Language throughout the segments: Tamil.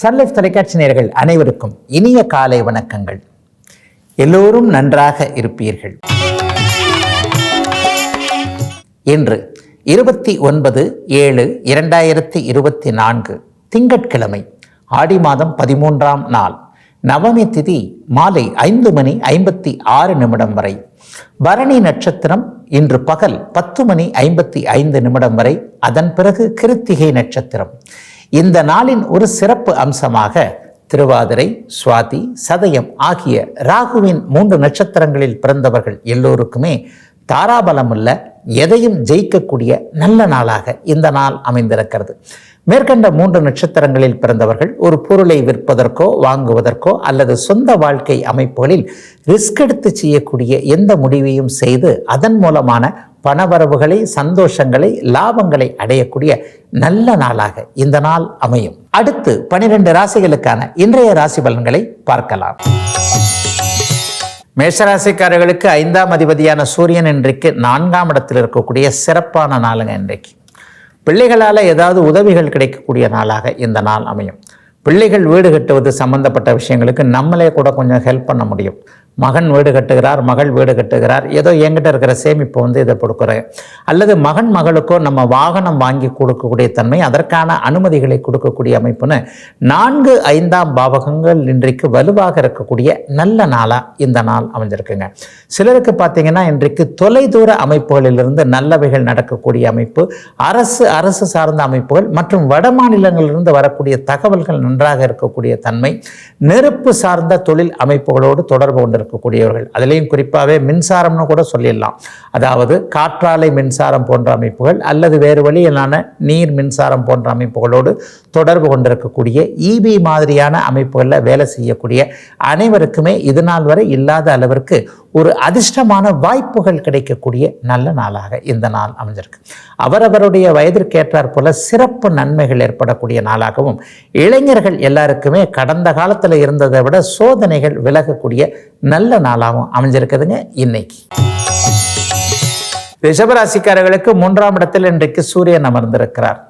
சன்லைஃப் தொலைக்காட்சி நேர்கள் அனைவருக்கும் இனிய காலை வணக்கங்கள். எல்லோரும் நன்றாக இருப்பீர்கள். இன்று இருபத்தி ஒன்பது ஏழு இரண்டாயிரத்தி இருபத்தி நான்கு திங்கட்கிழமை ஆடி மாதம் பதிமூன்றாம் நாள் நவமி திதி மாலை ஐந்து மணி ஐம்பத்தி ஆறு நிமிடம் வரை. பரணி நட்சத்திரம் இன்று பகல் பத்து மணி ஐம்பத்தி ஐந்து நிமிடம் வரை. அதன் பிறகு கிருத்திகை நட்சத்திரம். இந்த நாளின் ஒரு சிறப்பு அம்சமாக திருவாதிரை சுவாதி சதயம் ஆகிய ராகுவின் மூன்று நட்சத்திரங்களில் பிறந்தவர்கள் எல்லோருக்குமே தாராபலமுள்ள எதையும் ஜெயிக்கக்கூடிய நல்ல நாளாக இந்த நாள் அமைந்திருக்கிறது. மேற்கண்ட மூன்று நட்சத்திரங்களில் பிறந்தவர்கள் ஒரு பொருளை விற்பதற்கோ வாங்குவதற்கோ அல்லது சொந்த வாழ்க்கை அமைப்புகளில் ரிஸ்க் எடுத்து செய்யக்கூடிய எந்த முடிவையும் செய்து அதன் மூலமான பணவரவுகளை சந்தோஷங்களை லாபங்களை அடையக்கூடிய நல்ல நாளாக இந்த நாள் அமையும். அடுத்து பனிரெண்டு ராசிகளுக்கான இன்றைய ராசி பலன்களை பார்க்கலாம். மேஷராசிக்காரர்களுக்கு ஐந்தாம் அதிபதியான சூரியன் இன்றைக்கு நான்காம் இடத்தில் இருக்கக்கூடிய சிறப்பான நாளுங்க இன்றைக்கு. பிள்ளைகளால் ஏதாவது உதவிகள் கிடைக்கக்கூடிய நாளாக இந்த நாள் அமையும். பிள்ளைகள் வீடு கட்டுவது சம்பந்தப்பட்ட விஷயங்களுக்கு நம்மளே கூட கொஞ்சம் ஹெல்ப் பண்ண முடியும். மகன் வீடு கட்டுகிறார் மகள் வீடு கட்டுகிறார் ஏதோ என்கிட்ட இருக்கிற சேமிப்பு வந்து இதை கொடுக்குறேன். அல்லது மகன் மகளுக்கோ நம்ம வாகனம் வாங்கி கொடுக்கக்கூடிய தன்மை அதற்கான அனுமதிகளை கொடுக்கக்கூடிய அமைப்புன்னு நான்கு ஐந்தாம் பாவகங்கள் இன்றைக்கு வலுவாக இருக்கக்கூடிய நல்ல நாளாக இந்த நாள் அமைஞ்சிருக்குங்க. சிலருக்கு பார்த்தீங்கன்னா இன்றைக்கு தொலைதூர அமைப்புகளிலிருந்து நல்லவைகள் நடக்கக்கூடிய அமைப்பு அரசு அரசு சார்ந்த அமைப்புகள் மற்றும் வட மாநிலங்களிலிருந்து வரக்கூடிய தகவல்கள் நன்றாக இருக்கக்கூடிய தன்மை நெருப்பு சார்ந்த தொழில் அமைப்புகளோடு தொடர்பு இருக்கக்கூடியவர்கள். அதிலையும் குறிப்பாகவே மின்சாரம்னு கூட சொல்லிடலாம். அதாவது காற்றாலை மின்சாரம் போன்ற அமைப்புகள் அல்லது வேறு வழியிலான நீர் மின்சாரம் போன்ற அமைப்புகளோடு தொடர்பு கொண்டிருக்கக்கூடிய இபி மாதிரியான அமைப்புகளில் வேலை செய்யக்கூடிய அனைவருக்குமே இது நாள் வரை இல்லாத அளவிற்கு ஒரு அதிர்ஷ்டமான வாய்ப்புகள் கிடைக்கக்கூடிய நல்ல நாளாக இந்த நாள் அமைஞ்சிருக்கு. அவரவருடைய வயதிற்கேற்றார் போல சிறப்பு நன்மைகள் ஏற்படக்கூடிய நாளாகவும் இளைஞர்கள் எல்லாருக்குமே கடந்த காலத்தில் இருந்ததை விட சோதனைகள் விலகக்கூடிய நல்ல நாளாகவும் அமைஞ்சிருக்குதுங்க இன்னைக்கு. ரிஷபராசிக்காரர்களுக்கு மூன்றாம் இடத்தில் இன்றைக்கு சூரியன் அமர்ந்திருக்கிறார்.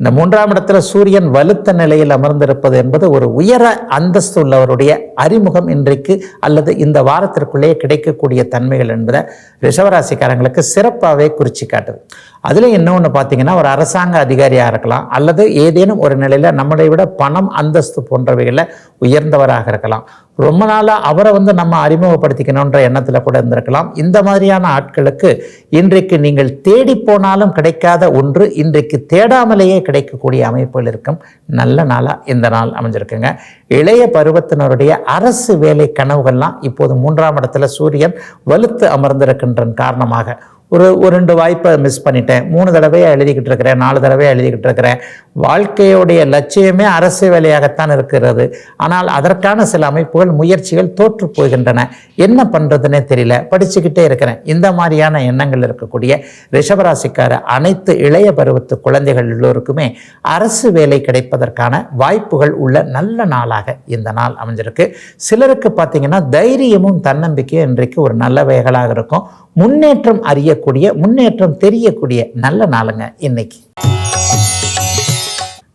இந்த மூன்றாம் இடத்துல சூரியன் வலுத்த நிலையில் அமர்ந்திருப்பது என்பது ஒரு உயர அந்தஸ்து உள்ளவருடைய அறிமுகம் இன்றைக்கு அல்லது இந்த வாரத்திற்குள்ளேயே கிடைக்கக்கூடிய தன்மைகள் என்பதை ரிஷவராசிக்காரங்களுக்கு சிறப்பாகவே குறிச்சு காட்டுது. அதில் இன்னொன்று பார்த்தீங்கன்னா ஒரு அரசாங்க அதிகாரியாக இருக்கலாம் அல்லது ஏதேனும் ஒரு நிலையில் நம்மளை விட பணம் அந்தஸ்து போன்றவைகளில் உயர்ந்தவராக இருக்கலாம். ரொம்ப நாளாக அவரை வந்து நம்ம அறிமுகப்படுத்திக்கணுன்ற எண்ணத்தில் கூட இருந்திருக்கலாம். இந்த மாதிரியான ஆட்களுக்கு இன்றைக்கு நீங்கள் தேடி போனாலும் கிடைக்காத ஒன்று இன்றைக்கு தேடாமலேயே கிடைக்கக்கூடிய அமைப்புகள் இருக்கும். நல்ல நாளாக இந்த நாள் அமைஞ்சிருக்குங்க. இளைய பருவத்தினருடைய அரசு வேலை கனவுகள்லாம் இப்போது மூன்றாம் இடத்துல சூரியன் வலுத்து அமர்ந்திருக்கின்ற காரணமாக. ஒரு ஒரு ரெண்டு வாய்ப்பை மிஸ் பண்ணிட்டேன். மூணு தடவையாக எழுதிக்கிட்டு இருக்கிறேன் நாலு தடவையாக எழுதிக்கிட்டு இருக்கிறேன். வாழ்க்கையுடைய லட்சியமே அரசு வேலையாகத்தான் இருக்கிறது. ஆனால் அதற்கான சில அமைப்புகள் முயற்சிகள் தோற்று போகின்றன. என்ன பண்ணுறதுனே தெரியல. படிச்சுக்கிட்டே இருக்கிறேன். இந்த மாதிரியான எண்ணங்கள் இருக்கக்கூடிய ரிஷபராசிக்கார அனைத்து இளைய பருவத்து குழந்தைகள் எல்லோருக்குமே அரசு வேலை கிடைப்பதற்கான வாய்ப்புகள் உள்ள நல்ல நாளாக இந்த நாள் அமைஞ்சிருக்கு. சிலருக்கு பார்த்தீங்கன்னா தைரியமும் தன்னம்பிக்கையும் இன்றைக்கு ஒரு நல்ல வகைகளாக இருக்கும். முன்னேற்றம் அறியக்கூடிய முன்னேற்றம் தெரியக்கூடிய நல்ல நாளுங்க இன்னைக்கு.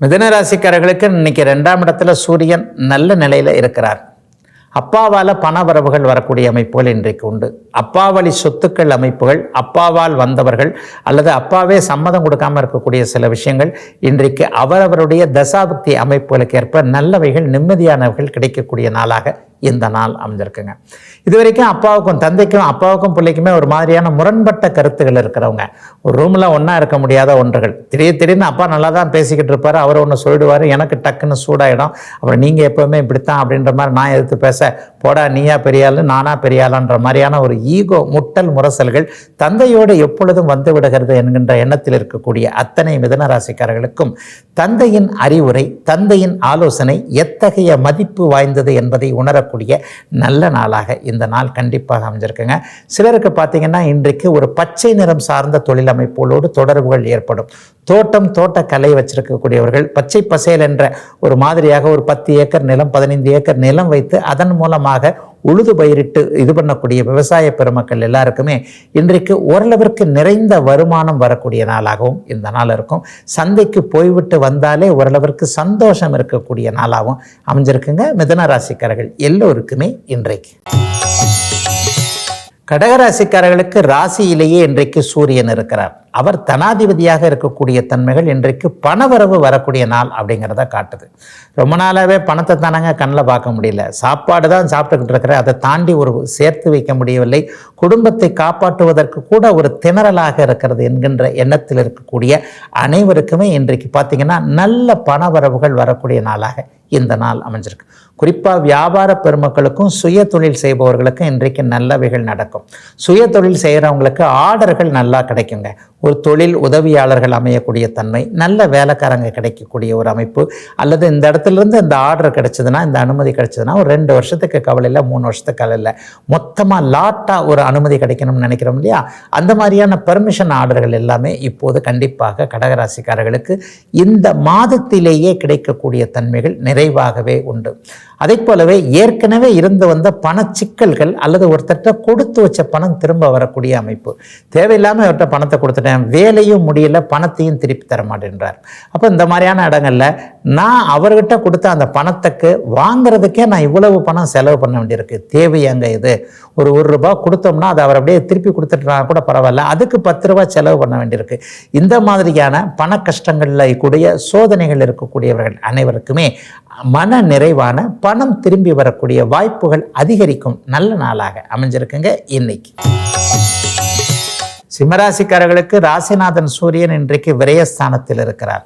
மிதனராசிக்காரர்களுக்கு இன்னைக்கு ரெண்டாம் இடத்துல சூரியன் நல்ல நிலையில் இருக்கிறார். அப்பாவால் பண வரவுகள் வரக்கூடிய அமைப்புகள் இன்றைக்கு உண்டு. அப்பாவளி சொத்துக்கள் அமைப்புகள் அப்பாவால் வந்தவர்கள் அல்லது அப்பாவே சம்மதம் கொடுக்காம இருக்கக்கூடிய சில விஷயங்கள் இன்றைக்கு அவரவருடைய தசாபக்தி அமைப்புகளுக்கு ஏற்ப நல்லவைகள் நிம்மதியானவைகள் கிடைக்கக்கூடிய நாளாக இந்த நாள் அமைஞ்சிருக்குங்க. இது வரைக்கும் அப்பாவுக்கும் தந்தைக்கும் அப்பாவுக்கும் பிள்ளைக்குமே ஒரு மாதிரியான முரண்பட்ட கருத்துகள் இருக்கிறவங்க. ஒரு ரூமில் ஒன்றா இருக்க முடியாத ஒன்றுகள். திடீர் திடீர்னு அப்பா நல்லா தான் பேசிக்கிட்டு இருப்பார் அவர் ஒன்று சொல்லிடுவார் எனக்கு டக்குன்னு சூடாயிடும். அப்புறம் நீங்கள் எப்போவுமே இப்படித்தான் அப்படின்ற மாதிரி நான் எதிர்த்து பேச போடா நீயா பெரியாள் நானா பெரியாளுன்ற மாதிரியான ஒரு ஈகோ முட்டல் முரசல்கள் தந்தையோடு எப்பொழுதும் வந்து விடுகிறது என்கின்ற எண்ணத்தில் இருக்கக்கூடிய அத்தனை மிதனராசிக்காரர்களுக்கும் தந்தையின் அறிவுரை தந்தையின் ஆலோசனை எத்தகைய மதிப்பு வாய்ந்தது என்பதை உணர வரக்கூடிய நல்ல நாளாக இந்த நாள் கண்டிப்பாக அமைஞ்சிருக்குங்க. சிலருக்கு பார்த்தீங்கன்னா இன்றைக்கு ஒரு பச்சை நிறம் சார்ந்த தொழில் அமைப்புகளோடு தொடர்புகள் ஏற்படும். தோட்டம் தோட்டக்கலை வச்சிருக்கக்கூடியவர்கள் பச்சை பசேல் என்ற ஒரு மாதிரியாக ஒரு பத்து ஏக்கர் நிலம் பதினைந்து ஏக்கர் நிலம் வைத்து அதன் மூலமாக உழுது பயிரிட்டு இது பண்ணக்கூடிய விவசாய பெருமக்கள் எல்லாருக்குமே இன்றைக்கு ஓரளவிற்கு நிறைந்த வருமானம் வரக்கூடிய நாளாகவும் இந்த நாள் இருக்கும். சந்தைக்கு போய்விட்டு வந்தாலே ஓரளவிற்கு சந்தோஷம் இருக்கக்கூடிய நாளாகவும் அமைஞ்சிருக்குங்க. மிதன ராசிக்காரர்கள் எல்லோருக்குமே இன்றைக்கு. கடகராசிக்காரர்களுக்கு ராசியிலேயே இன்றைக்கு சூரியன் இருக்கிறார். அவர் தனாதிபதியாக இருக்கக்கூடிய தன்மைகள் இன்றைக்கு பணவரவு வரக்கூடிய நாள் அப்படிங்கிறத காட்டுது. ரொம்ப நாளாகவே பணத்தை தானங்க கண்ணில் பார்க்க முடியல. சாப்பாடு தான் சாப்பிட்டுக்கிட்டு இருக்கிற அதை தாண்டி ஒரு சேர்த்து வைக்க முடியவில்லை. குடும்பத்தை காப்பாற்றுவதற்கு கூட ஒரு திணறலாக இருக்கிறது என்கின்ற எண்ணத்தில் இருக்கக்கூடிய அனைவருக்குமே இன்றைக்கு பார்த்தீங்கன்னா நல்ல பணவரவுகள் வரக்கூடிய நாளாக இந்த நாள் அமைஞ்சிருக்கு. குறிப்பாக வியாபார பெருமக்களுக்கும் சுய தொழில் செய்பவர்களுக்கும் இன்றைக்கு நல்லவைகள் நடக்கும். சுய தொழில் செய்கிறவங்களுக்கு ஆர்டர்கள் நல்லா கிடைக்குங்க. ஒரு தொழில் உதவியாளர்கள் அமையக்கூடிய தன்மை நல்ல வேலைக்காரங்க கிடைக்கக்கூடிய ஒரு அமைப்பு அல்லது இந்த இடத்துலேருந்து இந்த ஆர்டர் கிடைச்சதுன்னா இந்த அனுமதி கிடைச்சதுன்னா ஒரு ரெண்டு வருஷத்துக்கு கவலை இல்லை மூணு வருஷத்துக்கு கவலை இல்லை மொத்தமாக லாட்டாக ஒரு அனுமதி கிடைக்கணும்னு நினைக்கிறோம் இல்லையா? அந்த மாதிரியான பெர்மிஷன் ஆர்டர்கள் எல்லாமே இப்போது கண்டிப்பாக கடகராசிக்காரர்களுக்கு இந்த மாதத்திலேயே கிடைக்கக்கூடிய தன்மைகள் நிறைவாகவே உண்டு. அதே போலவே ஏற்கனவே இருந்து வந்த பண சிக்கல்கள் அல்லது ஒருத்தர்கிட்ட கொடுத்து வச்ச பணம் திரும்ப வரக்கூடிய அமைப்பு. தேவையில்லாமல் அவர்கிட்ட பணத்தை கொடுத்துட்டேன் வேலையும் முடியல பணத்தையும் திருப்பி தர மாட்டேன்றார். அப்போ இந்த மாதிரியான இடங்களில் நான் அவர்கிட்ட கொடுத்த அந்த பணத்துக்கு வாங்குறதுக்கே நான் இவ்வளவு பணம் செலவு பண்ண வேண்டியிருக்கு. தேவை அங்கே இது? ஒரு ஒரு ரூபா கொடுத்தோம்னா அதை அவர் அப்படியே திருப்பி கொடுத்துட்டா கூட பரவாயில்ல. அதுக்கு பத்து ரூபா செலவு பண்ண வேண்டியிருக்கு. இந்த மாதிரியான பண கஷ்டங்களில் கூடிய சோதனைகள் இருக்கக்கூடியவர்கள் அனைவருக்குமே மன நிறைவான பணம் திரும்பி வரக்கூடிய வாய்ப்புகள் அதிகரிக்கும் நல்ல நாளாக அமைஞ்சிருக்குங்க இன்னைக்கு. சிம்மராசிக்காரர்களுக்கு ராசிநாதன் சூரியன் இன்றைக்கு விரயஸ்தானத்தில் இருக்கிறார்.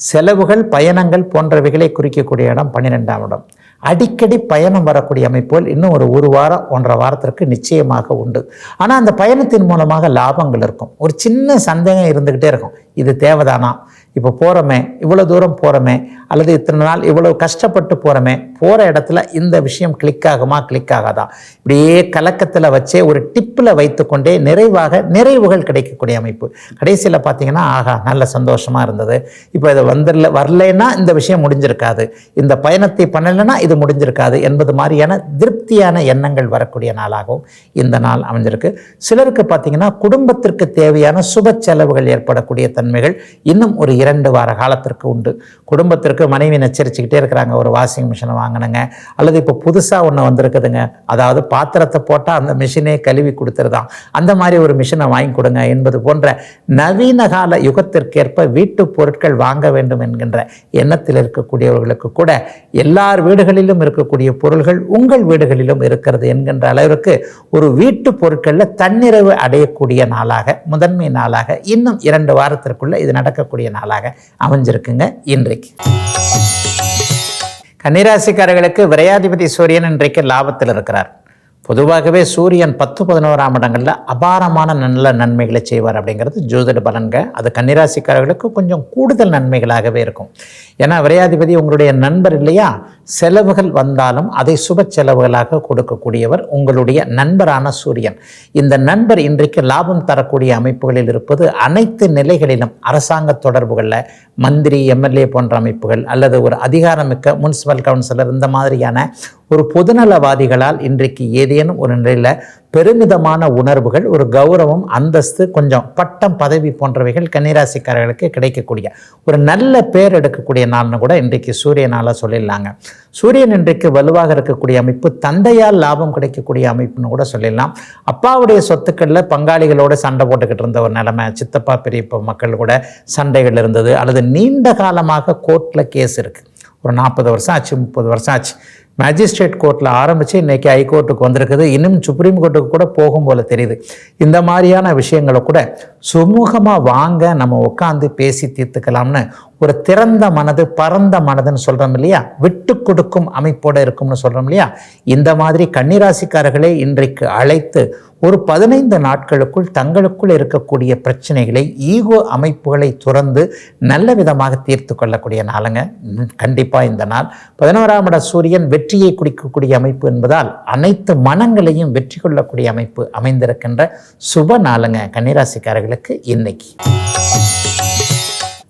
செலவுகள் பயணங்கள் போன்றவைகளை குறிக்கக்கூடிய இடம் பன்னிரெண்டாம் இடம். அடிக்கடி பயணம் வரக்கூடிய அமைப்புகள் இன்னும் ஒரு ஒரு வாரம் ஒன்றரை வாரத்திற்கு நிச்சயமாக உண்டு. ஆனால் அந்த பயணத்தின் மூலமாக லாபங்கள் இருக்கும். ஒரு சின்ன சந்தேகம் இருந்துக்கிட்டே இருக்கும். இது தேவைதானா? இப்போ போகிறோமே இவ்வளோ தூரம் போகிறோமே அல்லது இத்தனை நாள் இவ்வளோ கஷ்டப்பட்டு போகிறோமே போகிற இடத்துல இந்த விஷயம் கிளிக் ஆகுமா கிளிக் ஆகாதா? இப்படியே கலக்கத்தில் வச்சே ஒரு டிப்பில் வைத்துக்கொண்டே நிறைவாக நிறைவுகள் கிடைக்கக்கூடிய அமைப்பு. கடைசியில் பார்த்தீங்கன்னா ஆகா நல்ல சந்தோஷமாக இருந்தது. இப்போ இது வந்துடல வரலைன்னா இந்த விஷயம் முடிஞ்சிருக்காது. இந்த பயணத்தை பண்ணலைன்னா இது முடிஞ்சிருக்காது என்பது மாதிரியான திருப்தியான எண்ணங்கள் வரக்கூடிய நாளாகவும் இந்த நாள் அமைஞ்சிருக்கு. சிலருக்கு பார்த்தீங்கன்னா குடும்பத்திற்கு தேவையான சுப செலவுகள் ஏற்படக்கூடிய தன்மைகள் இன்னும் ஒரு இரண்டு வார காலத்திற்கு உண்டு. குடும்பத்திற்கு மனைவி நச்சரிச்சுக்கிட்டே இருக்கிறாங்க. ஒரு வாஷிங் மிஷினை வாங்கினுங்க. அல்லது இப்போ புதுசாக ஒன்று வந்திருக்குதுங்க. அதாவது பாத்திரத்தை போட்டால் அந்த மிஷினே கழுவி கொடுத்துருதான். அந்த மாதிரி ஒரு மிஷினை வாங்கி கொடுங்க என்பது போன்ற நவீன கால யுகத்திற்கேற்ப வீட்டு பொருட்கள் வாங்க வேண்டும் என்கின்ற எண்ணத்தில் இருக்கக்கூடியவர்களுக்கு கூட எல்லார் வீடுகளிலும் இருக்கக்கூடிய பொருள்கள் உங்கள் வீடுகளிலும் இருக்கிறது என்கின்ற அளவிற்கு ஒரு வீட்டு பொருட்களில் தன்னிறைவு அடையக்கூடிய நாளாக முதன்மை நாளாக இன்னும் இரண்டு வாரத்திற்குள்ளே இது நடக்கக்கூடிய நாளாக அமைஞ்சிருக்குங்க இன்றைக்கு. கன்னிராசிக்காரர்களுக்கு விரையாதிபதி சூரியன் இன்றைக்கு லாபத்தில் இருக்கிறார். பொதுவாகவே சூரியன் பத்து பதினோராம் இடங்களில் அபாரமான நல்ல நன்மைகளை செய்வார் அப்படிங்கிறது ஜோதிட பலன்க அது கன்னிராசிக்காரர்களுக்கு கொஞ்சம் கூடுதல் நன்மைகளாகவே இருக்கும். ஏன்னா விரையாதிபதி உங்களுடைய நண்பர் இல்லையா? செலவுகள் வந்தாலும் அதை சுப செலவுகளாக கொடுக்கக்கூடியவர் உங்களுடைய நண்பரான சூரியன். இந்த நண்பர் இன்றைக்கு லாபம் தரக்கூடிய அமைப்புகளில் இருப்பது அனைத்து நிலைகளிலும் அரசாங்க தொடர்புகளில் மந்திரி எம்எல்ஏ போன்ற அமைப்புகள் அல்லது ஒரு அதிகாரமிக்க முனிசிபல் கவுன்சிலர் இந்த மாதிரியான ஒரு பொதுநலவாதிகளால் இன்றைக்கு ஏதேனும் ஒரு நிலையில் பெருமிதமான உணர்வுகள் ஒரு கௌரவம் அந்தஸ்து கொஞ்சம் பட்டம் பதவி போன்றவைகள் கன்னிராசிக்காரர்களுக்கு கிடைக்கக்கூடிய ஒரு நல்ல பேர் எடுக்கக்கூடிய நாள்னு கூட இன்றைக்கு சூரியனால சொல்லிடலாங்க. சூரியன் இன்றைக்கு வலுவாக இருக்கக்கூடிய அமைப்பு தந்தையால் லாபம் கிடைக்கக்கூடிய அமைப்புன்னு கூட சொல்லிடலாம். அப்பாவுடைய சொத்துக்களில் பங்காளிகளோடு சண்டை போட்டுக்கிட்டு இருந்த ஒரு நிலைமை சித்தப்பா பெரியப்பா மக்கள் கூட சண்டைகள் இருந்தது. அல்லது நீண்ட காலமாக கோர்ட்டில் கேஸ் இருக்குது ஒரு நாற்பது வருஷம் ஆச்சு முப்பது வருஷம் ஆச்சு. மேஜிஸ்ட்ரேட் கோர்ட்டில் ஆரம்பித்து இன்றைக்கி ஹைகோர்ட்டுக்கு வந்திருக்குது. இன்னும் சுப்ரீம் கோர்ட்டுக்கு கூட போகும் போல தெரியுது. இந்த மாதிரியான விஷயங்களை கூட சுமூகமாக வாங்க நம்ம உட்காந்து பேசி தீர்த்துக்கலாம்னு ஒரு திறந்த மனது பரந்த மனதுன்னு சொல்கிறோம் இல்லையா? விட்டு கொடுக்கும் அமைப்போடு இருக்கும்னு சொல்கிறோம் இல்லையா? இந்த மாதிரி கன்னிராசிக்காரர்களை இன்றைக்கு அழைத்து ஒரு பதினைந்து நாட்களுக்குள் தங்களுக்குள் இருக்கக்கூடிய பிரச்சனைகளை ஈகோ அமைப்புகளை துறந்து நல்ல விதமாக தீர்த்து கொள்ளக்கூடிய நாளுங்க. கண்டிப்பாக இந்த நாள். பதினோராம் இட சூரியன் வெற்றியை குடிக்கக்கூடிய அமைப்பு என்பதால் அனைத்து மனங்களையும் வெற்றி கொள்ளக்கூடிய அமைப்பு அமைந்திருக்கின்ற சுப நாளுங்க கன்னிராசிக்காரர்களுக்கு இன்னைக்கு.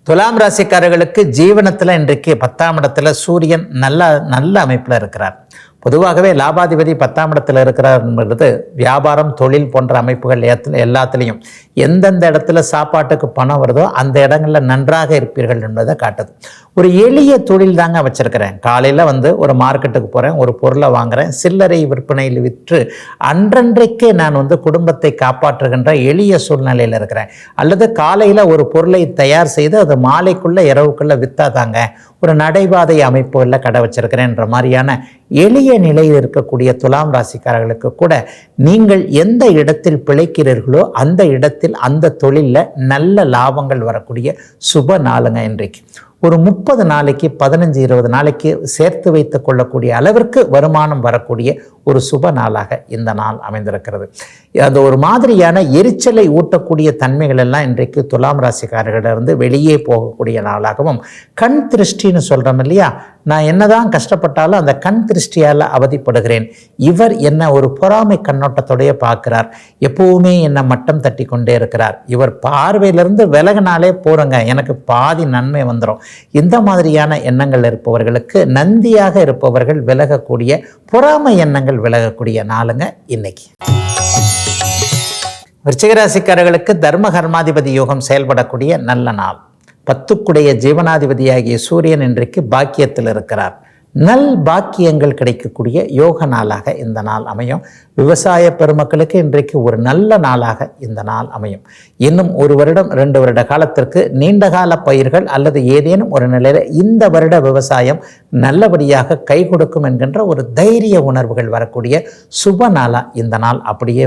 துலாம் ராசிக்காரர்களுக்கு ஜீவனத்தில் இன்றைக்கு பத்தாம் இடத்துல சூரியன் நல்ல நல்ல அமைப்பில் இருக்கிறார். பொதுவாகவே லாபாதிபதி பத்தாம் இடத்துல இருக்கிறது வியாபாரம் தொழில் போன்ற அமைப்புகள் ஏத்துல- எல்லாத்துலேயும். எந்தெந்த இடத்துல சாப்பாட்டுக்கு பணம் வருதோ அந்த இடங்களில் நன்றாக இருப்பீர்கள் என்பதை காட்டுது. ஒரு எளிய தொழில் தாங்க வச்சுருக்கிறேன். காலையில் வந்து ஒரு மார்க்கெட்டுக்கு போகிறேன் ஒரு பொருளை வாங்குகிறேன் சில்லறை விற்பனையில் விற்று அன்றன்றைக்கே நான் வந்து குடும்பத்தை காப்பாற்றுகின்ற எளிய சூழ்நிலையில் இருக்கிறேன். அல்லது காலையில் ஒரு பொருளை தயார் செய்து அது மாலைக்குள்ளே இரவுக்குள்ளே விற்றாதாங்க ஒரு நடைபாதை அமைப்புகளில் கடை வச்சிருக்கிறேன்ற மாதிரியான எளிய நிலையில் இருக்கக்கூடிய துலாம் ராசிக்காரர்களுக்கு கூட நீங்கள் எந்த இடத்தில் பிழைக்கிறீர்களோ அந்த இடத்தில் அந்த தொழிலில் நல்ல லாபங்கள் வரக்கூடிய சுப நாளுங்க இன்றைக்கு. ஒரு முப்பது நாளைக்கு பதினஞ்சு இருபது நாளைக்கு சேர்த்து வைத்து கொள்ளக்கூடிய அளவிற்கு வருமானம் வரக்கூடிய ஒரு சுப நாளாக இந்த நாள் அமைந்திருக்கிறது. அந்த ஒரு மாதிரியான எரிச்சலை ஊட்டக்கூடிய தன்மைகள் எல்லாம் இன்றைக்கு துலாம் ராசிக்காரர்களிடமிருந்து வெளியே போகக்கூடிய நாளாகவும் கண் திருஷ்டின்னு சொல்கிறோம் இல்லையா? நான் என்னதான் கஷ்டப்பட்டாலும் அந்த கண் திருஷ்டியால் அவதிப்படுகிறேன். இவர் என்ன ஒரு பொறாமை கண்ணோட்டத்தோடைய பார்க்கிறார். எப்பவுமே என்னை மட்டம் தட்டி கொண்டே இருக்கிறார். இவர் பார்வையிலிருந்து விலகினாலே போறங்க எனக்கு பாதி நன்மை வந்துடும் இந்த மாதிரியான எண்ணங்கள் இருப்பவர்களுக்கு நந்தியாக இருப்பவர்கள் விலகக்கூடிய பொறாமை எண்ணங்கள் விலகக்கூடிய நாளுங்க இன்னைக்கு. விருச்சிகராசிக்காரர்களுக்கு தர்ம கர்மாதிபதி யோகம் செயல்படக்கூடிய நல்ல நாள். பத்துக்குடைய ஜீவனாதிபதியாகிய சூரியன் இன்றைக்கு பாக்கியத்தில் இருக்கிறார். நல் பாக்கியங்கள் கிடைக்கக்கூடிய யோக நாளாக இந்த நாள் அமையும். விவசாய பெருமக்களுக்கு இன்றைக்கு ஒரு நல்ல நாளாக இந்த நாள் அமையும். இன்னும் ஒரு வருடம் ரெண்டு வருட காலத்திற்கு நீண்டகால பயிர்கள் அல்லது ஏதேனும் ஒரு நிலையில் இந்த வருட விவசாயம் நல்லபடியாக கை கொடுக்கும் என்கின்ற ஒரு தைரிய உணர்வுகள் வரக்கூடிய சுப நாளாக இந்த நாள். அப்படியே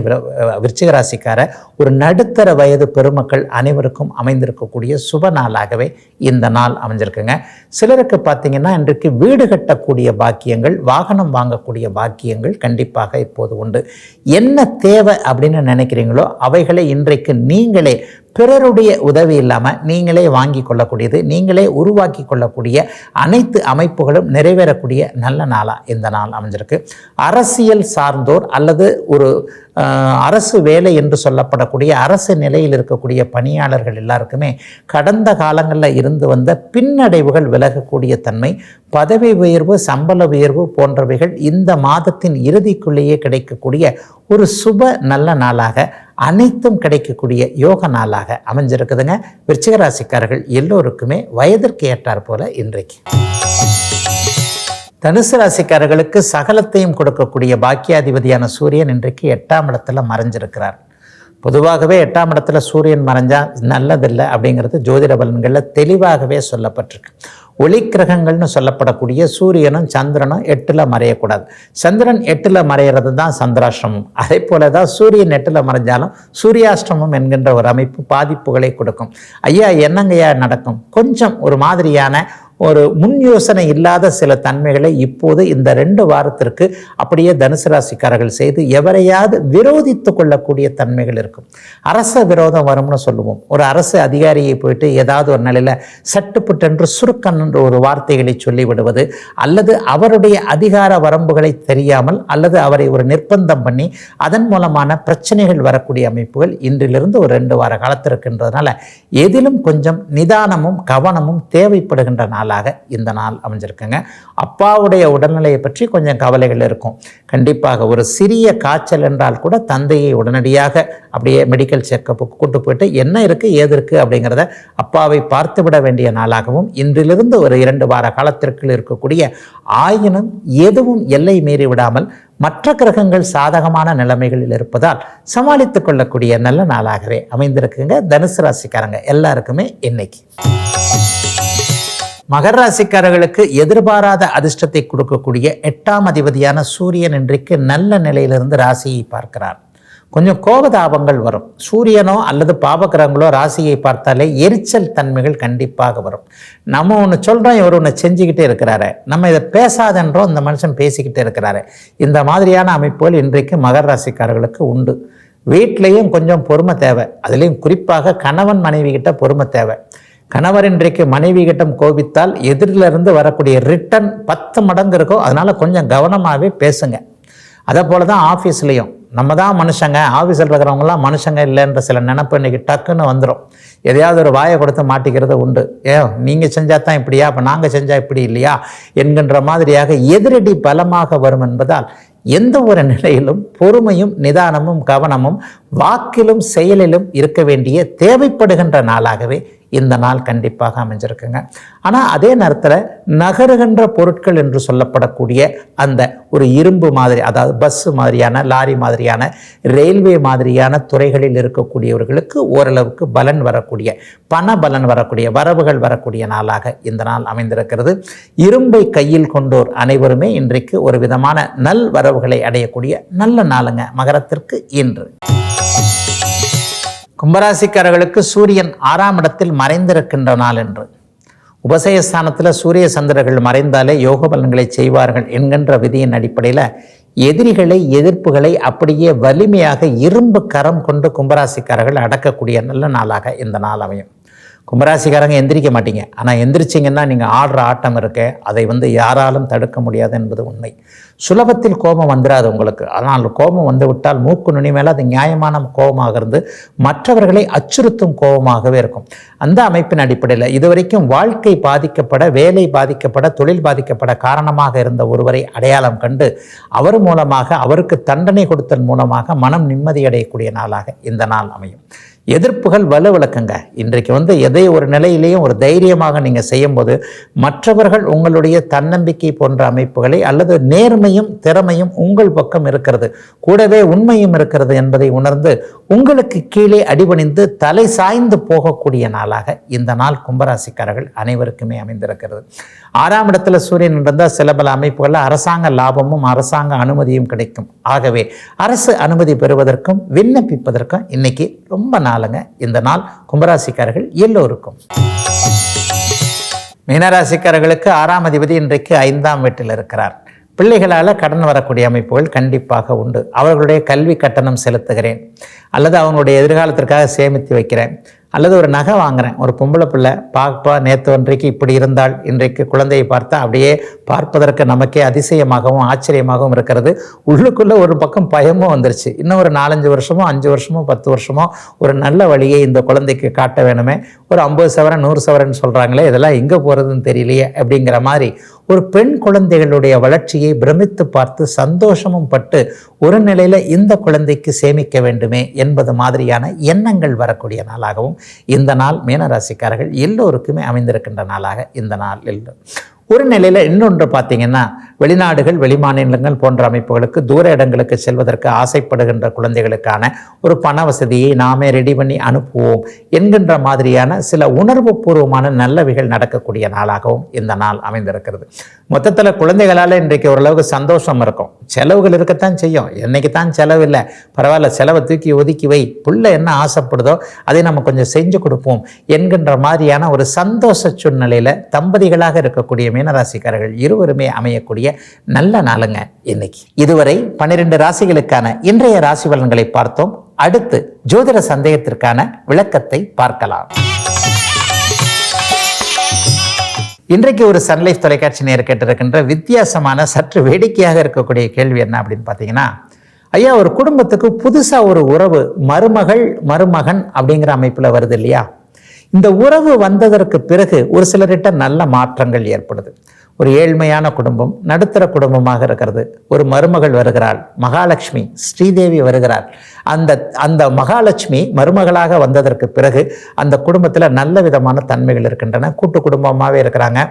விருச்சிகராசிக்கார ஒரு நடுத்தர வயது பெருமக்கள் அனைவருக்கும் அமைந்திருக்கக்கூடிய சுப நாளாகவே இந்த நாள் அமைஞ்சிருக்குங்க. சிலருக்கு பார்த்தீங்கன்னா இன்றைக்கு வீடு கட்ட கட்டக்கூடிய பாக்கியங்கள் வாகனம் வாங்கக்கூடிய பாக்கியங்கள் கண்டிப்பாக இப்போது உண்டு. என்ன தேவை அப்படின்னு நினைக்கிறீங்களோ அவைகளை இன்றைக்கு நீங்களே பிறருடைய உதவி இல்லாமல் நீங்களே வாங்கி கொள்ளக்கூடியது நீங்களே உருவாக்கி கொள்ளக்கூடிய அனைத்து அமைப்புகளும் நிறைவேறக்கூடிய நல்ல நாளாக இந்த நாள் அமைஞ்சிருக்கு. அரசியல் சார்ந்தோர் அல்லது ஒரு அரசு வேலை என்று சொல்லப்படக்கூடிய அரசு நிலையில் இருக்கக்கூடிய பணியாளர்கள் எல்லாருக்குமே கடந்த காலங்களில் இருந்து வந்த பின்னடைவுகள் விலகக்கூடிய தன்மை பதவி உயர்வு சம்பள உயர்வு போன்றவைகள் இந்த மாதத்தின் இறுதிக்குள்ளேயே கிடைக்கக்கூடிய ஒரு சுப நல்ல நாளாக அனைத்தும் கிடைக்கக்கூடிய யோக நாளாக அமைஞ்சிருக்குதுங்க. விருச்சிக ராசிக்காரர்கள் எல்லோருக்குமே வயதிற்கு ஏற்றார் போல இன்றைக்கு. தனுசு ராசிக்காரர்களுக்கு சகலத்தையும் கொடுக்கக்கூடிய பாக்கியாதிபதியான சூரியன் இன்றைக்கு எட்டாம் இடத்துல மறைஞ்சிருக்கிறார். பொதுவாகவே எட்டாம் இடத்துல சூரியன் மறைஞ்சா நல்லதில்லை அப்படிங்கிறது ஜோதிட பலன்களில் தெளிவாகவே சொல்லப்பட்டிருக்கு. ஒளி கிரகங்கள்னு சொல்லப்படக்கூடிய சூரியனும் சந்திரனும் எட்டில் மறையக்கூடாது. சந்திரன் எட்டில் மறையிறது தான் சந்திராஷ்டிரமம் அதே போல தான் சூரியன் எட்டில் மறைஞ்சாலும் சூரியாஷ்டிரமம் என்கின்ற ஒரு அமைப்பு பாதிப்புகளை கொடுக்கும். ஐயா என்னங்கய்யா நடக்கும்? கொஞ்சம் ஒரு மாதிரியான ஒரு முன் யோசனை இல்லாத சில தன்மைகளை இப்போது இந்த ரெண்டு வாரத்திற்கு அப்படியே தனுசு ராசிக்காரர்கள் செய்து எவரையாவது விரோதித்து கொள்ளக்கூடிய தன்மைகள் இருக்கும். அரச விரோதம் வரும்னு சொல்லுவோம். ஒரு அரசு அதிகாரியை போயிட்டு ஏதாவது ஒரு நிலையில் சட்டுப்புட்டென்று சுருக்கன் என்று ஒரு வார்த்தைகளை சொல்லிவிடுவது அல்லது அவருடைய அதிகார வரம்புகளை தெரியாமல் அல்லது அவரை ஒரு நிர்பந்தம் பண்ணி அதன் மூலமான பிரச்சனைகள் வரக்கூடிய அமைப்புகள் இன்றிலிருந்து ஒரு ரெண்டு வார காலத்திற்கின்றதுனால எதிலும் கொஞ்சம் நிதானமும் கவனமும் தேவைப்படுகின்ற நாளாக இந்த நாள் அமைஞ்சிருக்குங்க. அப்பாவுடைய உடல்நிலையை பற்றி கொஞ்சம் கவலைகள் இருக்கும். கண்டிப்பாக ஒரு சிறிய காய்ச்சல் என்றால் கூட தந்தையை உடனடியாக அப்படியே மெடிக்கல் செக்கப்புக்கு கூட்டு போயிட்டு என்ன இருக்குது ஏது இருக்குது அப்படிங்கிறத அப்பாவை பார்த்து விட வேண்டிய நாளாகவும் இன்றிலிருந்து ஒரு இரண்டு வார காலத்திற்குள் இருக்கக்கூடிய ஆயினும் எதுவும் எல்லை மீறி விடாமல் மற்ற கிரகங்கள் சாதகமான நிலைமைகளில் இருப்பதால் சமாளித்துக் கொள்ளக்கூடிய நல்ல நாளாகவே அமைந்திருக்குங்க. தனுசு ராசிக்காரங்க எல்லாருக்குமே இன்னைக்கு. மகர ராசிக்காரர்களுக்கு எதிர்பாராத அதிர்ஷ்டத்தை கொடுக்கக்கூடிய எட்டாம் அதிபதியான சூரியன் இன்றைக்கு நல்ல நிலையிலிருந்து ராசியை பார்க்கிறார். கொஞ்சம் கோபதாபங்கள் வரும். சூரியனோ அல்லது பாபகிரகங்களோ ராசியை பார்த்தாலே எரிச்சல் தன்மைகள் கண்டிப்பாக வரும். நம்ம ஒன்று சொல்கிறோம் இவர் ஒன்று செஞ்சுக்கிட்டே இருக்கிறாரு. நம்ம இதை பேசாதென்றோம் இந்த மனுஷன் பேசிக்கிட்டே இருக்கிறாரு. இந்த மாதிரியான அமைப்புகள் இன்றைக்கு மகர ராசிக்காரர்களுக்கு உண்டு. வீட்லேயும் கொஞ்சம் பொறுமை தேவை. அதுலேயும் குறிப்பாக கணவன் மனைவி கிட்ட பொறுமை தேவை. கணவர் இன்றைக்கு மனைவி கிட்டம் கோபித்தால் எதிரிலிருந்து வரக்கூடிய ரிட்டன் பத்து மடங்கு இருக்கும் அதனால் கொஞ்சம் கவனமாகவே பேசுங்க. அதே போல தான் ஆஃபீஸ்லேயும் நம்ம தான் மனுஷங்க ஆஃபீஸில் இருக்கிறவங்களாம் மனுஷங்க இல்லைன்ற சில நினப்பு இன்னைக்கு டக்குன்னு வந்துடும் எதையாவது ஒரு வாயை கொடுத்து மாட்டிக்கிறது உண்டு. ஏ நீங்கள் செஞ்சால் தான் இப்படியா? அப்போ நாங்கள் செஞ்சால் இப்படி இல்லையா? என்கின்ற மாதிரியாக எதிரடி பலமாக வரும் என்பதால் எந்த ஒரு நிலையிலும் பொறுமையும் நிதானமும் கவனமும் வாக்கிலும் செயலிலும் இருக்க வேண்டிய தேவைப்படுகின்ற நாளாகவே இந்த நாள் கண்டிப்பாக அமைஞ்சிருக்குங்க. ஆனால் அதே நேரத்தில் நகருகின்ற பொருட்கள் என்று சொல்லப்படக்கூடிய அந்த ஒரு இரும்பு மாதிரி அதாவது பஸ் மாதிரியான லாரி மாதிரியான ரயில்வே மாதிரியான துறைகளில் இருக்கக்கூடியவர்களுக்கு ஓரளவுக்கு பலன் வரக்கூடிய பண பலன் வரக்கூடிய வரவுகள் வரக்கூடிய நாளாக இந்த நாள் அமைந்திருக்கிறது. இரும்பை கையில் கொண்டோர் அனைவருமே இன்றைக்கு ஒரு விதமான நல் வரவுகளை அடையக்கூடிய நல்ல நாளுங்க மகரத்திற்கு இன்று. கும்பராசிக்காரர்களுக்கு சூரியன் ஆறாம் இடத்தில் மறைந்திருக்கின்ற நாள் என்று. உபசயஸ்தானத்தில் சூரிய சந்திரர்கள் மறைந்தாலே யோக பலன்களை செய்வார்கள் என்கின்ற விதியின் அடிப்படையில் எதிரிகளை எதிர்ப்புகளை அப்படியே வலிமையாக இரும்பு கரம் கொண்டு கும்பராசிக்காரர்கள் அடக்கக்கூடிய நல்ல நாளாக இந்த நாள் அமையும். கும்பராசிக்காரங்க எந்திரிக்க மாட்டீங்க. ஆனால் எந்திரிச்சிங்கன்னா நீங்கள் ஆடுற ஆட்டம் இருக்க. அதை வந்து யாராலும் தடுக்க முடியாது என்பது உண்மை. சுலபத்தில் கோபம் வந்துடாது உங்களுக்கு. ஆனால் கோபம் வந்து விட்டால் மூக்கு நுனி மேலே அது நியாயமான கோபமாக இருந்து மற்றவர்களை அச்சுறுத்தும் கோபமாகவே இருக்கும். அந்த அமைப்பின் அடிப்படையில் இதுவரைக்கும் வாழ்க்கை பாதிக்கப்பட வேலை பாதிக்கப்பட தொழில் பாதிக்கப்பட காரணமாக இருந்த ஒருவரை அடையாளம் கண்டு அவர் மூலமாக அவருக்கு தண்டனை கொடுத்தல் மூலமாக மனம் நிம்மதியடையக்கூடிய நாளாக இந்த நாள் அமையும். எதிர்ப்புகள் வலுவிளக்குங்க. இன்றைக்கு வந்து எதை ஒரு நிலையிலேயும் ஒரு தைரியமாக நீங்கள் செய்யும்போது மற்றவர்கள் உங்களுடைய தன்னம்பிக்கை போன்ற அமைப்புகளை அல்லது நேர்மையும் திறமையும் உங்கள் பக்கம் இருக்கிறது. கூடவே உண்மையும் இருக்கிறது என்பதை உணர்ந்து உங்களுக்கு கீழே அடிபணிந்து தலை சாய்ந்து போகக்கூடிய நாளாக இந்த நாள் கும்பராசிக்காரர்கள் அனைவருக்குமே அமைந்திருக்கிறது. ஆறாம் இடத்துல சூரியன் இருந்தால் சில பல அமைப்புகளில் அரசாங்க லாபமும் அரசாங்க அனுமதியும் கிடைக்கும். ஆகவே அரசு அனுமதி பெறுவதற்கும் விண்ணப்பிப்பதற்கும் இன்னைக்கு ரொம்ப நாள் நாளுங்க. இந்த நாள் கும்பராசிக்காரர்கள் எல்லோருக்கும். மீனராசிக்காரர்களுக்கு ஆறாம் அதிபதி இன்றைக்கு ஐந்தாம் வீட்டில் இருக்கிறார். பிள்ளைகளால் கடன் வரக்கூடிய அமைப்புகள் கண்டிப்பாக உண்டு. அவர்களுடைய கல்வி கட்டணம் செலுத்துகிறேன். அல்லது அவங்களுடைய எதிர்காலத்திற்காக சேமித்து வைக்கிறேன். அல்லது ஒரு நகை வாங்குறேன். ஒரு பொம்பளை பிள்ளை பார்ப்பா நேற்று ஒன்றைக்கு இப்படி இருந்தால் இன்றைக்கு குழந்தையை பார்த்தா அப்படியே பார்ப்பதற்கு நமக்கே அதிசயமாகவும் ஆச்சரியமாகவும் இருக்கிறது. உள்ளுக்குள்ளே ஒரு பக்கம் பயமும் வந்துருச்சு. இன்னும் ஒரு நாலஞ்சு வருஷமோ அஞ்சு வருஷமோ பத்து வருஷமோ ஒரு நல்ல வழியை இந்த குழந்தைக்கு காட்ட வேணுமே. ஒரு ஐம்பது சவரன் நூறு சவரன் சொல்கிறாங்களே இதெல்லாம் எங்கே போகிறதுன்னு தெரியலையே அப்படிங்கிற மாதிரி ஒரு பெண் குழந்தைகளுடைய வளர்ச்சியை பிரமித்து பார்த்து சந்தோஷமும் பட்டு ஒரு நிலையில் இந்த குழந்தைக்கு சேமிக்க வேண்டுமே என்பது மாதிரியான எண்ணங்கள் வரக்கூடிய நாளாகவும் இந்த நாள் மீனராசிக்காரர்கள் எல்லோருக்குமே அமைந்திருக்கின்ற நாளாக இந்த நாள் இல்லை. ஒரு நிலையில் இன்னொன்று பார்த்தீங்கன்னா வெளிநாடுகள் வெளிமாநிலங்கள் போன்ற அமைப்புகளுக்கு தூர இடங்களுக்கு செல்வதற்கு ஆசைப்படுகின்ற குழந்தைகளுக்கான ஒரு பண வசதியை நாமே ரெடி பண்ணி அனுப்புவோம் என்கின்ற மாதிரியான சில உணர்வு பூர்வமான நல்லவைகள் நடக்கக்கூடிய நாளாகவும் இந்த நாள் அமைந்திருக்கிறது. மொத்தத்தில் குழந்தைகளால் இன்றைக்கு ஓரளவுக்கு சந்தோஷம் இருக்கும். செலவுகள் இருக்கத்தான் செய்யும். என்னைக்கு தான் செலவு இல்லை. பரவாயில்ல செலவை தூக்கி ஒதுக்கி வை. புள்ள என்ன ஆசைப்படுதோ அதை நம்ம கொஞ்சம் செஞ்சு கொடுப்போம் என்கின்ற மாதிரியான ஒரு சந்தோஷ சூழ்நிலையில் தம்பதிகளாக இருக்கக்கூடிய மீனராசிக்காரர்கள் இருவருமே அமையக்கூடிய நல்ல நாளுங்க இன்னைக்கு. இதுவரை பன்னிரெண்டு ராசிகளுக்கான இன்றைய ராசி பலன்களை பார்த்தோம். அடுத்து ஜோதிட சந்தேகத்திற்கான விளக்கத்தை பார்க்கலாம். இன்றைக்கு ஒரு சன்லைஃப் தொலைக்காட்சி நேர் கேட்டிருக்கின்ற வித்தியாசமான சற்று வேடிக்கையாக இருக்கக்கூடிய கேள்வி என்ன அப்படின்னு பார்த்தீங்கன்னா ஐயா ஒரு குடும்பத்துக்கு புதுசாக ஒரு உறவு மருமகள் மருமகன் அப்படிங்கிற அமைப்பில் வருது இல்லையா? இந்த உறவு வந்ததற்கு பிறகு ஒரு சிலர்கிட்ட நல்ல மாற்றங்கள் ஏற்படுது. ஒரு ஏழ்மையான குடும்பம் நடுத்தர குடும்பமாக இருக்கிறது. ஒரு மருமகள் வருகிறாள் மகாலட்சுமி ஸ்ரீதேவி வருகிறார் அந்த அந்த மகாலட்சுமி மருமகளாக வந்ததற்கு பிறகு அந்த குடும்பத்தில் நல்ல விதமான தன்மைகள் இருக்கின்றன. கூட்டு குடும்பமாகவே இருக்கிறாங்க.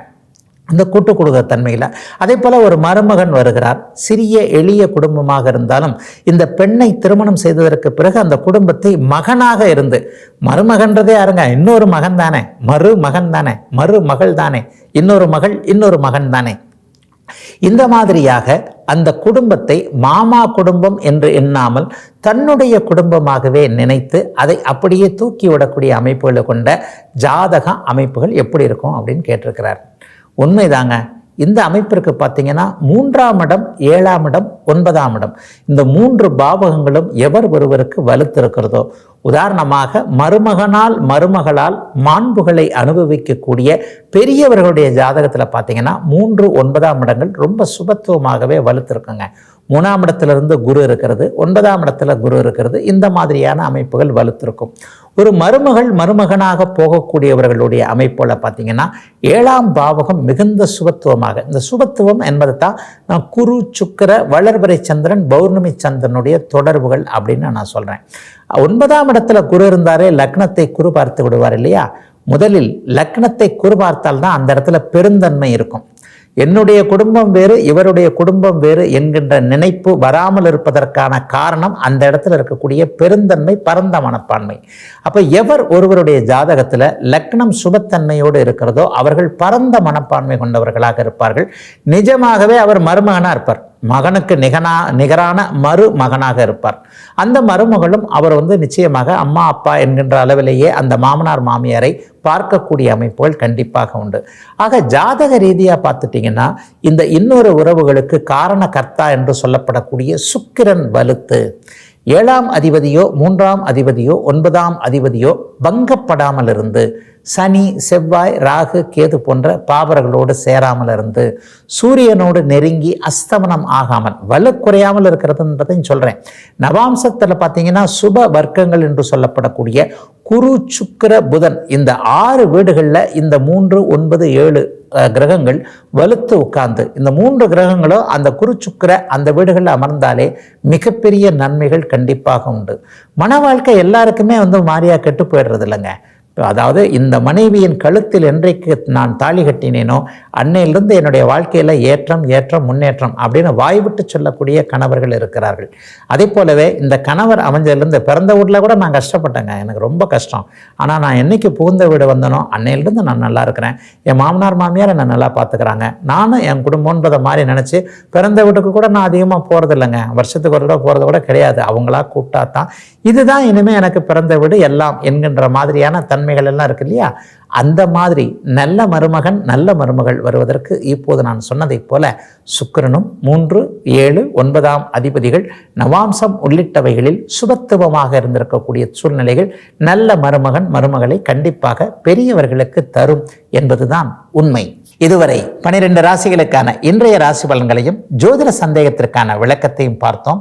இந்த கூட்டு குடும்ப தன்மையில். அதே போல் ஒரு மருமகன் வருகிறார். சிறிய எளிய குடும்பமாக இருந்தாலும் இந்த பெண்ணை திருமணம் செய்ததற்கு பிறகு அந்த குடும்பத்தை மகனாக இருந்து மருமகன்றதே யாருங்க? இன்னொரு மகன் தானே. மறு மகன் தானே. மறு மகள் தானே. இன்னொரு மகள் இன்னொரு மகன் தானே. இந்த மாதிரியாக அந்த குடும்பத்தை மாமா குடும்பம் என்று எண்ணாமல் தன்னுடைய குடும்பமாகவே நினைத்து அதை அப்படியே தூக்கி விடக்கூடிய அமைப்புகளை கொண்ட ஜாதக அமைப்புகள் எப்படி இருக்கும் அப்படின்னு கேட்டிருக்கிறார். உண்மைதாங்க. இந்த அமைப்பிற்கு பார்த்தீங்கன்னா மூன்றாம் இடம் ஏழாம் இடம் ஒன்பதாம் இடம். இந்த மூன்று பாவகங்களும் எவர் ஒருவருக்கு வலுத்திருக்கிறதோ? உதாரணமாக மருமகனால் மருமகளால் மாண்புகளை அனுபவிக்கக்கூடிய பெரியவர்களுடைய ஜாதகத்தில் பார்த்தீங்கன்னா மூன்று ஒன்பதாம் இடங்கள் ரொம்ப சுபத்துவமாகவே வலுத்திருக்குங்க. மூணாம் இடத்திலிருந்து குரு இருக்கிறது ஒன்பதாம் இடத்துல குரு இருக்கிறது இந்த மாதிரியான அமைப்புகள் வலுத்திருக்கும். ஒரு மருமகள் மருமகனாக போகக்கூடியவர்களுடைய அமைப்போல் பார்த்தீங்கன்னா ஏழாம் பாவகம் மிகுந்த சுபத்துவமாக. இந்த சுபத்துவம் என்பதை தான் நான் குரு சுக்கிர வளர்வரை சந்திரன் பௌர்ணமி சந்திரனுடைய தொடர்புகள் அப்படின்னு நான் சொல்கிறேன் ஒன்பதாம் இடத்துல குரு இருந்தாரே லக்னத்தை குரு பார்த்து விடுவார் இல்லையா? முதலில் லக்னத்தை குரு பார்த்தால் தான் அந்த இடத்துல பெருந்தன்மை இருக்கும். என்னுடைய குடும்பம் வேறு இவருடைய குடும்பம் வேறு என்கின்ற நினைப்பு வராமல் இருப்பதற்கான காரணம் அந்த இடத்துல இருக்கக்கூடிய பெருந்தன்மை பரந்த மனப்பான்மை. அப்போ எவர் ஒருவருடைய ஜாதகத்தில் லக்னம் சுபத்தன்மையோடு இருக்கிறதோ அவர்கள் பரந்த மனப்பான்மை கொண்டவர்களாக இருப்பார்கள். நிஜமாகவே அவர் மருமகனாக இருப்பார். மகனுக்கு நிகனா நிகரான மருமகனாக இருப்பார். அந்த மருமகளும் அவர் வந்து நிச்சயமாக அம்மா அப்பா என்கின்ற அளவிலேயே அந்த மாமனார் மாமியாரை பார்க்கக்கூடிய அமைப்புகள் கண்டிப்பாக உண்டு. ஆக ஜாதக ரீதியாக பார்த்துட்டிங்கன்னா இந்த இன்னொரு உறவுகளுக்கு காரண கர்த்தா என்று சொல்லப்படக்கூடிய சுக்கிரன் வலுத்து. ஏழாம் அதிபதியோ மூன்றாம் அதிபதியோ ஒன்பதாம் அதிபதியோ பங்கப்படாமல் இருந்து சனி செவ்வாய் ராகு கேது போன்ற பாவர்களோடு சேராமல் இருந்து சூரியனோடு நெருங்கி அஸ்தமனம் ஆகாமல் வலு குறையாமல் இருக்கிறதுன்றதையும் சொல்கிறேன் நவாம்சத்தில் பார்த்தீங்கன்னா சுப வர்க்கங்கள் என்று சொல்லப்படக்கூடிய குரு சுக்கிர புதன் இந்த ஆறு வீடுகளில் இந்த மூன்று ஒன்பது ஏழு கிரகங்கள் வலுத்து உட்கார்ந்து இந்த மூன்று கிரகங்களும் அந்த குரு சுக்கிர அந்த வீடுகளில் அமர்ந்தாலே மிகப்பெரிய நன்மைகள் கண்டிப்பாக உண்டு. மன வாழ்க்கை எல்லாருக்குமே வந்து மாறியாக கெட்டு போயிடுறது இல்லைங்க. அதாவது இந்த மனைவியின் கழுத்தில் என்றைக்கு நான் தாலி கட்டினேனோ அன்னையிலிருந்து என்னுடைய வாழ்க்கையில் ஏற்றம் ஏற்றம் முன்னேற்றம் அப்படின்னு வாய்விட்டு சொல்லக்கூடிய கணவர்கள் இருக்கிறார்கள். அதே போலவே இந்த கணவர் அமைஞ்சதுலேருந்து பிறந்த வீட்டில் கூட நான் கஷ்டப்பட்டேங்க. எனக்கு ரொம்ப கஷ்டம். ஆனால் நான் என்னைக்கு புகுந்த வீடு வந்தனோ அன்னையிலிருந்து நான் நல்லா இருக்கிறேன். என் மாமனார் மாமியார் என்னை நல்லா பார்த்துக்கிறாங்க நானும் என் குடும்பம்ன்றதை மாதிரி நினச்சி பிறந்த வீட்டுக்கு கூட நான் அதிகமாக போகிறது இல்லைங்க வருஷத்துக்கு ஒரு தடவை போகிறது கூட கிடையாது. அவங்களா கூப்பிட்டா தான் இதுதான் இனிமேல் எனக்கு பிறந்த வீடு எல்லாம் என்கின்ற மாதிரியான தன்மைகள் எல்லாம் இருக்கு இல்லையா? அந்த மாதிரி நல்ல மருமகன் நல்ல மருமகள் வருவதற்கு இப்போது நான் சொன்னதைப் போல சுக்கிரனும் மூன்று ஏழு ஒன்பதாம் அதிபதிகள் நவாம்சம் உள்ளிட்டவைகளில் சுபத்துவமாக இருந்திருக்கக்கூடிய சூழ்நிலைகள் நல்ல மருமகன் மருமகளை கண்டிப்பாக பெரியவர்களுக்கு தரும் என்பதுதான் உண்மை. இதுவரை பனிரெண்டு ராசிகளுக்கான இன்றைய ராசி பலன்களையும் ஜோதிட சந்தேகத்திற்கான விளக்கத்தையும் பார்த்தோம்.